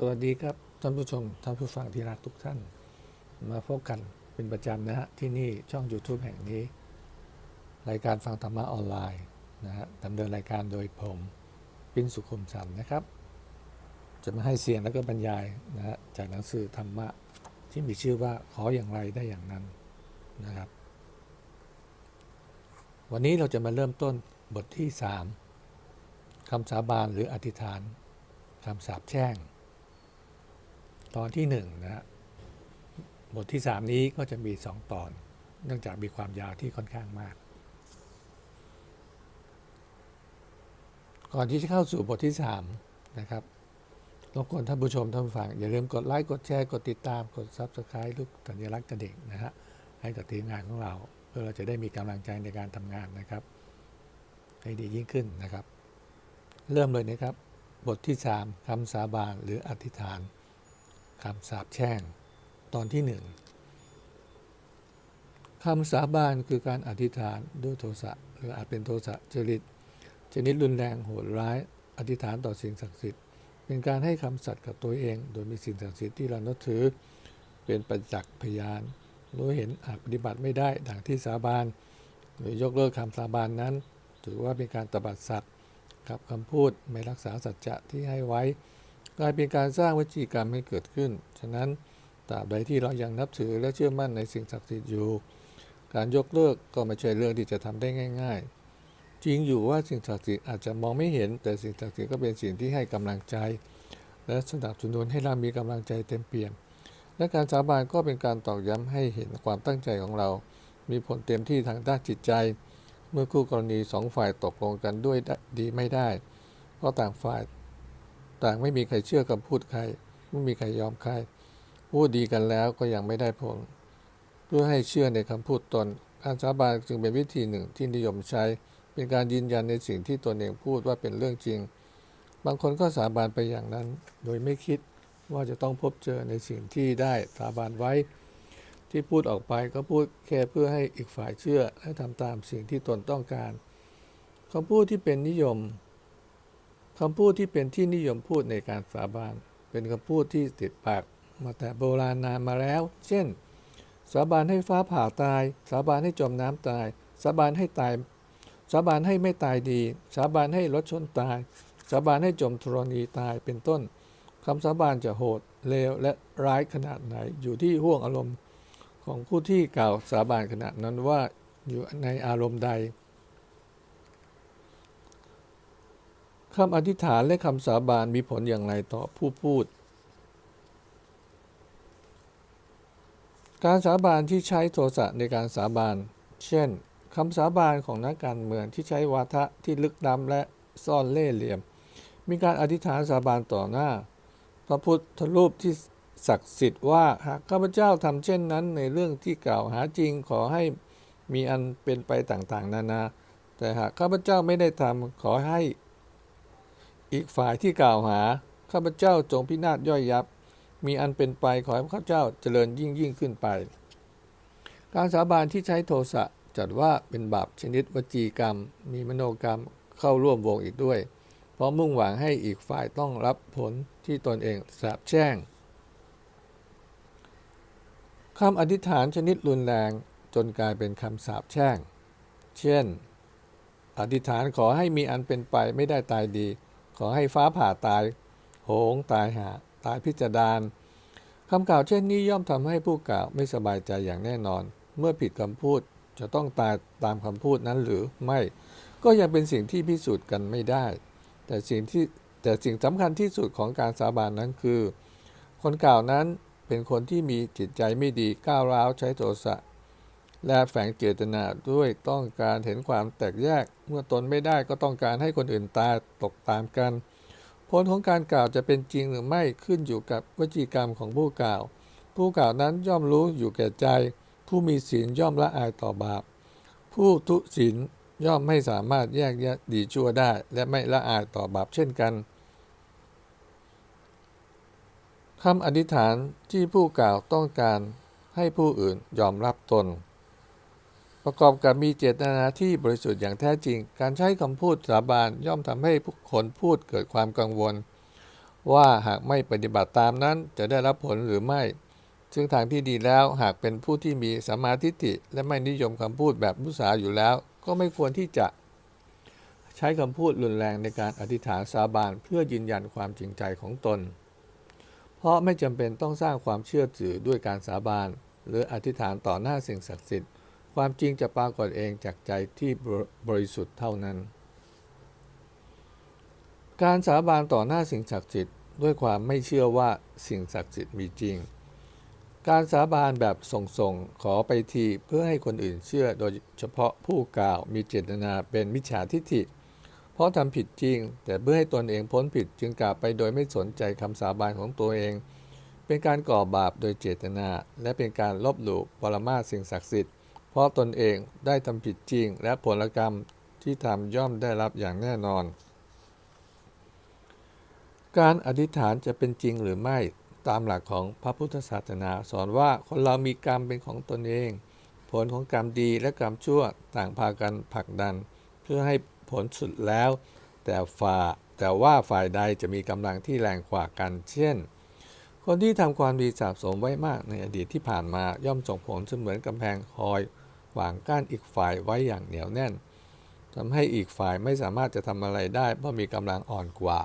สวัสดีครับท่านผู้ชมท่านผู้ฟังที่รักทุกท่าน มาพบกันเป็นประจำนะฮะที่นี่ช่อง YouTube แห่งนี้ รายการฟังธรรมะออนไลน์นะฮะดำเนินรายการโดยผมปิ้นสุขุมสันนะครับ จะมาให้เสียงแล้วก็บรรยายนะฮะจากหนังสือธรรมะที่มีชื่อว่าขออย่างไรได้อย่างนั้นนะครับ วันนี้เราจะมาเริ่มต้นบทที่ 3คำสาบานหรืออธิษฐานคำสาปแช่ง ตอนที่หนึ่งนะฮะบทที่สามนี้ก็จะมีสองตอน เนื่องจากมีความยาวที่ค่อนข้างมาก ก่อนที่จะเข้าสู่บทที่สามนะครับรบกวนท่านผู้ชมท่านฟัง อย่าลืมกดไลค์กดแชร์กดติดตามกด Subscribe รูปสัญลักษณ์กระดิ่งนะฮะให้กับทีมงานของเรา เพื่อเราจะได้มีกำลังใจในการทำงานนะครับ ให้ดียิ่งขึ้นนะครับ เริ่มเลยนะครับ บทที่ 3คำสาบานหรืออธิษฐาน คำสาปแช่งตอนที่หนึ่งคำสาบานคือการอธิษฐานด้วยโทสะหรืออาจเป็นโทสะจริต ชนิดรุนแรงโหดร้าย อธิษฐานต่อสิ่งศักดิ์สิทธิ์ เป็นการให้คำสัตย์กับตัวเอง โดยมีสิ่งศักดิ์สิทธิ์ที่เรานับถือ เป็นประจักษ์พยานรู้เห็นอาจปฏิบัติไม่ได้ดังที่สาบานหรือยกเลิกคำสาบานนั้น ถือว่าเป็นการตบัดสัตย์กับคำพูดไม่รักษาสัจจะที่ให้ไว้ กลายเป็นการสร้างวจีกรรมให้เกิดขึ้น ฉะนั้นตราบใดที่เรายังนับถือและเชื่อมั่นในสิ่งศักดิ์สิทธิ์อยู่ การยกเลิกก็ไม่ใช่เรื่องที่จะทำได้ง่าย ๆ จริงอยู่ว่าสิ่งศักดิ์สิทธิ์อาจจะมองไม่เห็น แต่สิ่งศักดิ์สิทธิ์ก็เป็นสิ่งที่ให้กำลังใจ และสนับสนุนให้เรามีกำลังใจเต็มเปี่ยม และการสาบานก็เป็นการตอกย้ำให้เห็นความตั้งใจของเรา มีผลเต็มที่ทางด้านจิตใจ เมื่อคู่กรณีสองฝ่ายตกลงกันด้วยดีไม่ได้เพราะต่างฝ่าย ต่างไม่มีใครเชื่อคำพูดใคร ไม่มีใครยอมใคร พูดดีกันแล้วก็ยังไม่ได้ผล เพื่อให้เชื่อในคำพูดตน การสาบานจึงเป็นวิธีหนึ่งที่นิยมใช้ เป็นการยืนยันในสิ่งที่ตนเองพูดว่าเป็นเรื่องจริง บางคนก็สาบานไปอย่างนั้น โดยไม่คิดว่าจะต้องพบเจอในสิ่งที่ได้สาบานไว้ ที่พูดออกไปก็พูดแค่เพื่อให้อีกฝ่ายเชื่อและทำตามสิ่งที่ตนต้องการคำพูดที่เป็นนิยม คำพูดที่เป็นที่นิยมพูดในการสาบาน เป็นคำพูดที่ติดปากมาแต่โบราณนานมาแล้ว เช่น สาบานให้ฟ้าผ่าตาย สาบานให้จมน้ำตาย สาบานให้ตาย สาบานให้ไม่ตายดี สาบานให้รถชนตาย สาบานให้จมธรณีตายเป็นต้นคำสาบานจะโหดเลวและร้ายขนาดไหนอยู่ที่ห่วงอารมณ์ของผู้ที่กล่าวสาบานขณะนั้นว่าอยู่ในอารมณ์ใด คำอธิษฐานและคำสาบานมีผลอย่างไรต่อผู้พูด การสาบานที่ใช้โทสะในการสาบาน เช่นคำสาบานของนักการเมืองที่ใช้วาทะที่ลึกล้ำและซ่อนเล่ห์เหลี่ยม มีการอธิษฐานสาบานต่อหน้า พระพุทธรูปที่ศักดิ์สิทธิ์ว่าหากข้าพเจ้าทำเช่นนั้นในเรื่องที่กล่าวหาจริงขอให้มีอันเป็นไปต่างๆ นานา แต่หากข้าพเจ้าไม่ได้ทำขอให้ อีกฝ่ายที่กล่าวหา ข้าพเจ้าจงพินาศย่อยยับ มีอันเป็นไปขอให้ข้าพเจ้าเจริญยิ่งยิ่งขึ้นไป การสาบานที่ใช้โทสะจัดว่าเป็นบาปชนิดวจีกรรม มีมโนกรรมเข้าร่วมวงอีกด้วย เพราะมุ่งหวังให้อีกฝ่ายต้องรับผลที่ตนเองสาบแช่งคำอธิษฐานชนิดรุนแรงจนกลายเป็นคำสาปแช่ง เช่น อธิษฐานขอให้มีอันเป็นไปไม่ได้ตายดี ขอให้ฟ้าผ่าตายโหงตายหาตายพิจารณาคำกล่าวเช่นนี้ย่อมทำให้ผู้กล่าวไม่สบายใจอย่างแน่นอน เมื่อผิดคำพูดจะต้องตายตามคำพูดนั้นหรือไม่ ก็ยังเป็นสิ่งที่พิสูจน์กันไม่ได้ แต่สิ่งที่แต่สิ่งสำคัญที่สุดของการสาบานนั้นคือ คนกล่าวนั้นเป็นคนที่มีจิตใจไม่ดีก้าวร้าวใช้โทสะ และแฝงเจตนาด้วยต้องการเห็นความแตกแยก เมื่อตนไม่ได้ก็ต้องการให้คนอื่นตายตกตามกัน ผลของการกล่าวจะเป็นจริงหรือไม่ขึ้นอยู่กับวจีกรรมของผู้กล่าว ผู้กล่าวนั้นย่อมรู้อยู่แก่ใจ ผู้มีศีลย่อมละอายต่อบาป ผู้ทุศีลย่อมไม่สามารถแยกแยะดีชั่วได้ และไม่ละอายต่อบาปเช่นกันคำอธิษฐานที่ผู้กล่าวต้องการให้ผู้อื่นยอมรับตน ประกอบกับมีเจตนาที่บริสุทธิ์อย่างแท้จริง การใช้คำพูดสาบานย่อมทำให้ผู้คนพูดเกิดความกังวล ว่าหากไม่ปฏิบัติตามนั้นจะได้รับผลหรือไม่ ซึ่งทางที่ดีแล้วหากเป็นผู้ที่มีสัมมาทิฏฐิและไม่นิยมคำพูดแบบมุสาอยู่แล้ว ก็ไม่ควรที่จะ ใช้คำพูดรุนแรงในการอธิษฐานสาบานเพื่อยืนยันความจริงใจของตน เพราะไม่จำเป็นต้องสร้างความเชื่อถือด้วยการสาบานหรืออธิษฐานต่อหน้าสิ่งศักดิ์สิทธิ์ ความจริงจะปรากฏเองจากใจที่บริสุทธิ์เท่านั้น การสาบานต่อหน้าสิ่งศักดิ์สิทธิ์ด้วยความไม่เชื่อว่าสิ่งศักดิ์สิทธิ์มีจริง การสาบานแบบส่งๆ ขอไปทีเพื่อให้คนอื่นเชื่อโดยเฉพาะผู้กล่าวมีเจตนาเป็นมิจฉาทิฏฐิ เพราะทำผิดจริง แต่เพื่อให้ตนเองพ้นผิดจึงกล่าวไปโดยไม่สนใจคำสาบานของตัวเอง เป็นการก่อบาปโดยเจตนา และเป็นการลบหลู่ปรมาสิ่งศักดิ์สิทธิ์ ราะตนเองได้ทำผิดจริง และผลกรรมที่ทำย่อมได้รับอย่างแน่นอน การอธิษฐานจะเป็นจริงหรือไม่ตามหลักของพระพุทธศาสนา สอนว่าคนเรามีกรรมเป็นของตนเอง ผลของกรรมดีและกรรมชั่วต่างพากันผลักดัน เพื่อให้ผลสุดแล้ว แต่ฝ่าแต่ว่าฝ่ายใดจะมีกำลังที่แรงกว่ากัน เช่น คนที่ทำความดีสะสมไว้มากในอดีตที่ผ่านมาย่อมส่งผลเสมือนกำแพงคอยางกั้นอีกฝ่ายไว้อย่างเหนียวแน่นทำให้อีกฝ่ายไม่สามารถจะทำอะไรได้เพราะมีกำลังอ่อนกว่า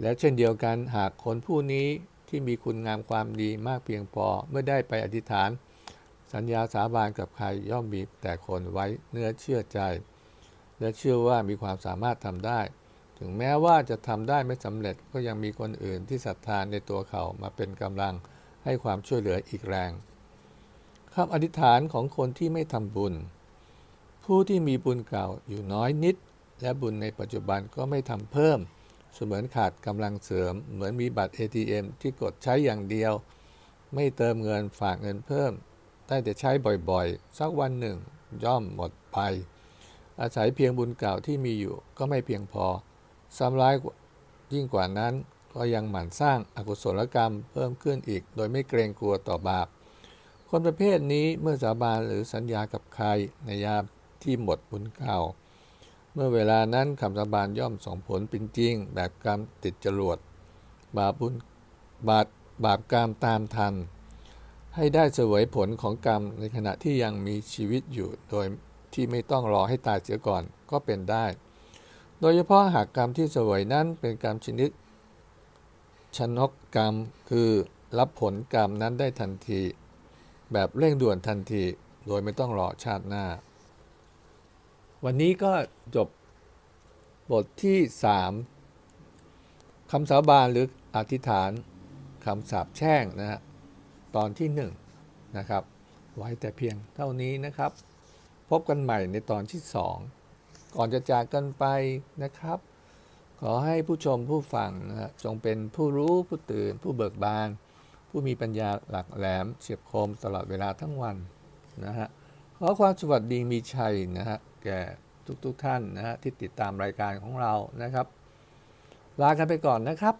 และเช่นเดียวกันหากคนผู้นี้ที่มีคุณงามความดีมากเพียงพอเมื่อได้ไปอธิษฐาน สัญญาสาบานกับใครย่อมมีแต่คนไว้เนื้อเชื่อใจ และเชื่อว่ามีความสามารถทำได้ ถึงแม้ว่าจะทำได้ไม่สำเร็จก็ยังมีคนอื่นที่ศรัทธานในตัวเขามาเป็นกำลังให้ความช่วยเหลืออีกแรง คำอธิษฐานของคนที่ไม่ทำบุญ ผู้ที่มีบุญเก่าอยู่น้อยนิด และบุญในปัจจุบันก็ไม่ทำเพิ่ม เสมือนขาดกำลังเสริม เหมือนมีบัตร ATM ที่กดใช้อย่างเดียว ไม่เติมเงินฝากเงินเพิ่ม ได้แต่ใช้บ่อยๆ สักวันหนึ่ง ย่อมหมดไป อาศัยเพียงบุญเก่าที่มีอยู่ก็ไม่เพียงพอซ้ำร้ายยิ่งกว่านั้นก็ยังหมั่นสร้างอากุศลกรรมเพิ่มขึ้นอีก โดยไม่เกรงกลัวต่อบาป คนประเภทนี้เมื่อสาบานหรือสัญญากับใครในยามที่หมดบุญเก่า เมื่อเวลานั้นคำสาบานย่อมส่งผลเป็นจริง แบบกรรมติดจรวดบาปบุญบาปบาปกรรมตามทัน ให้ได้เสวยผลของกรรมในขณะที่ยังมีชีวิตอยู่โดยที่ไม่ต้องรอให้ตายเสียก่อนก็เป็นได้ โดยเฉพาะหากกรรมที่เสวยนั้นเป็นกรรมชนิด ชนกกรรมคือรับผลกรรมนั้นได้ทันที แบบเร่งด่วนทันที โดยไม่ต้องรอชาติหน้า วันนี้ก็จบบทที่ 3คำสาบานหรืออธิษฐานคำสาปแช่งนะฮะตอนที่ 1 นะครับ ไว้แต่เพียงเท่านี้นะครับ พบกันใหม่ในตอนที่ 2 ก่อนจะจากกันไปนะครับ ขอให้ผู้ชมผู้ฟังนะฮะจงเป็นผู้รู้ผู้ตื่นผู้เบิกบาน ผู้มีปัญญาหลักแหลมเฉียบคมตลอดเวลาทั้งวันนะฮะขอความสวัสดีมีชัยนะฮะแก่ทุกๆทท่านนะฮะที่ติดตามรายการของเรานะครับ ลากันไปก่อนนะครับ